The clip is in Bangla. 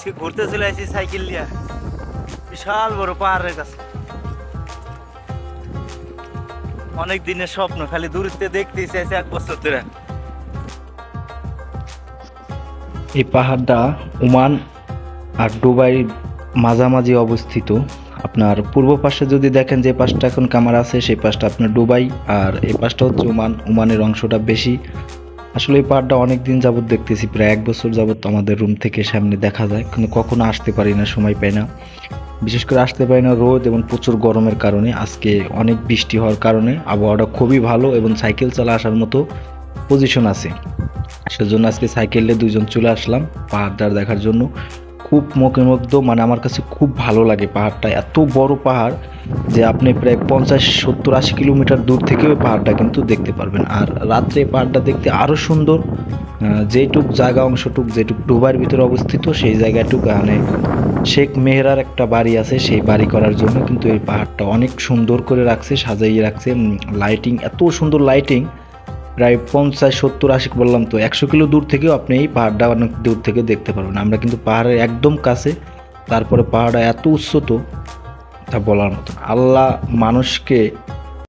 আজকে ঘুরতে চলে আসি সাইকেল নিয়ে। বিশাল বড় পাহাড়ের কাছে। অনেক দিনের স্বপ্ন, খালি দূরত্বে দেখতেই চাইছে এক বছর ধরে। এই পাহাড়টা ওমান আর দুবাই মাঝামাঝি অবস্থিত। আপনার পূর্ব পাশে যদি দেখেন যে পাশটা এখন কামার আছে, সেই পাশটা আপনার দুবাই। আর এই পাশটা হচ্ছে ওমান, ওমানের অংশটা বেশি। আসলে এই পাহাড়টা অনেক দিন যাবত দেখতেছি, প্রায় এক বছর যাবত আমাদের রুম থেকে সামনে দেখা যায়, কিন্তু কখনো আসতে পারি না, সময় পাই না। বিশেষ করে আসতে পারি না রোদ এবং প্রচুর গরমের কারণে, আজকে অনেক বৃষ্টি হওয়ার কারণে আবহাওয়াটা খুবই ভালো এবং সাইকেল চালা আসার মতো পজিশন আছে। সেজন্য আজকে সাইকেলে দুজন চলে আসলাম পাহাড়টা দেখার জন্য। খুব মুগ্ধ মানে আমার কাছে খুব ভালো লাগে পাহাড়টা। এত বড় পাহাড় যে আপনি প্রায় পঞ্চাশ, সত্তর, আশি কিলোমিটার দূর থেকে ওই পাহাড়টা কিন্তু দেখতে পারবেন। আর রাত্রে পাহাড়টা দেখতে আরও সুন্দর যেটুক জায়গা, অংশটুক যেটুক ডুবার ভিতরে অবস্থিত, সেই জায়গাটুক মানে শেখ মেহরার একটা বাড়ি আছে, সেই বাড়ি করার জন্য কিন্তু এই পাহাড়টা অনেক সুন্দর করে রাখছে সাজাইয়ে রাখছে। লাইটিং এত সুন্দর লাইটিং প্রায় পঞ্চাশ, সত্তর, আশি বললাম তো, একশো কিলো দূর থেকেও আপনি এই পাহাড়টা অনেক দূর থেকে দেখতে পারবেন। আমরা কিন্তু পাহাড়ের একদম কাছে, তারপরে পাহাড়টা এত উচ্চত তা বলার মতো আল্লাহ মানুষকে